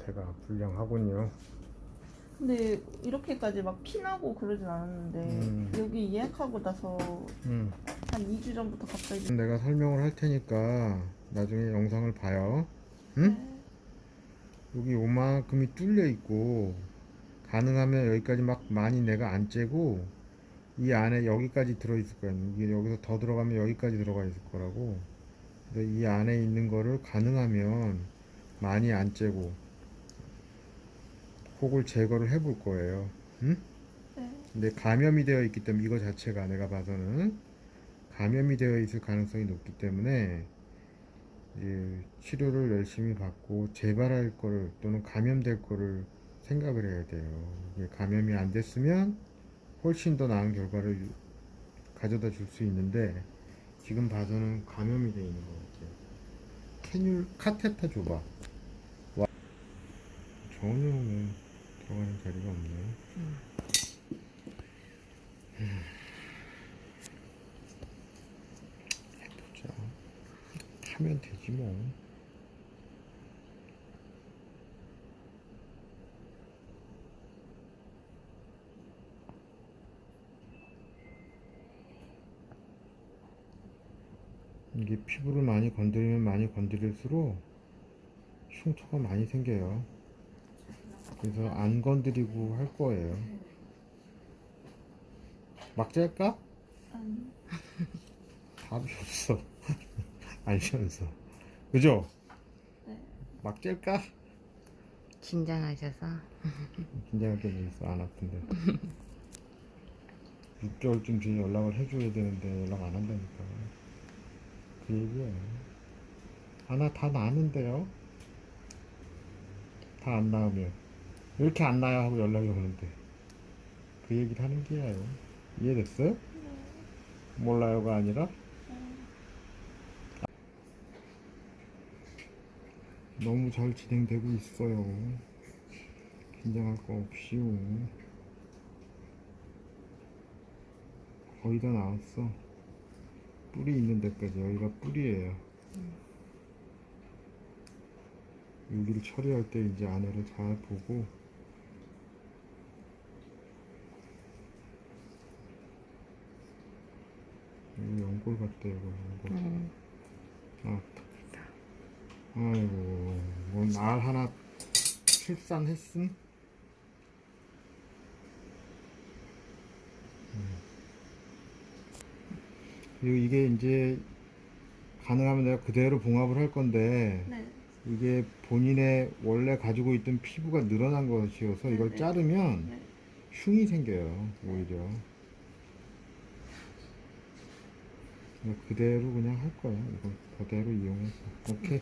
겉에가 불량하군요. 근데 이렇게까지 막 피나고 그러진 않았는데 음. 여기 예약하고 나서 음. 한 2주 전부터 갑자기 내가 설명을 할 테니까 나중에 영상을 봐요. 응? 네. 여기 요만큼이 뚫려 있고 가능하면 여기까지 막 많이 내가 안 째고 이 안에 여기까지 들어 있을 거야. 이게 여기서 더 들어가면 여기까지 들어가 있을 거라고. 근데 이 안에 있는 거를 가능하면 많이 안 째고 혹을 제거를 해볼 거예요. 응? 네. 근데 감염이 되어 있기 때문에 이거 자체가 내가 봐서는 감염이 되어 있을 가능성이 높기 때문에 이 치료를 열심히 받고 재발할 거를 또는 감염될 거를 생각을 해야 돼요. 감염이 안 됐으면 훨씬 더 나은 결과를 가져다 줄 수 있는데 지금 봐서는 감염이 돼 있는 것 같아요. 캐뉼 카테타 줘봐. 와. 전혀 뭐 들어가는 자리가 없네. 해보자. 하면 되지 뭐. 이게 피부를 많이 건드리면 많이 건드릴수록 흉터가 많이 생겨요. 그래서 안 건드리고 할 거예요. 막 짤까? 아니 답이 없어. 알면서. 그죠? 네. 막 짤까? 긴장하셔서 긴장할 게뭐 있어. 안 아픈데. 6개월쯤 뒤에 연락을 해줘야 되는데 연락 안 한다니까. 그 얘기야. 하나 다 나았는데요? 다 안 나으면. 왜 이렇게 안 나야 하고 연락이 오는데. 그 얘기를 하는 게예요. 이해됐어요? 몰라요가 아니라? 너무 잘 진행되고 있어요. 긴장할 거 없이요. 거의 다 나왔어. 뿌리 있는 데까지 여기가 뿌리예요. 여기를 처리할 때 이제 안에를 잘 보고 여기 연골 같대요, 이거 연골. 음, 아, 아이고, 뭐날 하나 출산했음? 음. 그리고 이게 이제 가능하면 내가 그대로 봉합을 할 건데 네. 이게 본인의 원래 가지고 있던 피부가 늘어난 것이어서 이걸 네. 자르면 네. 흉이 생겨요 오히려 그대로 그냥 할 거야 이거 그대로 이용해서. 오케이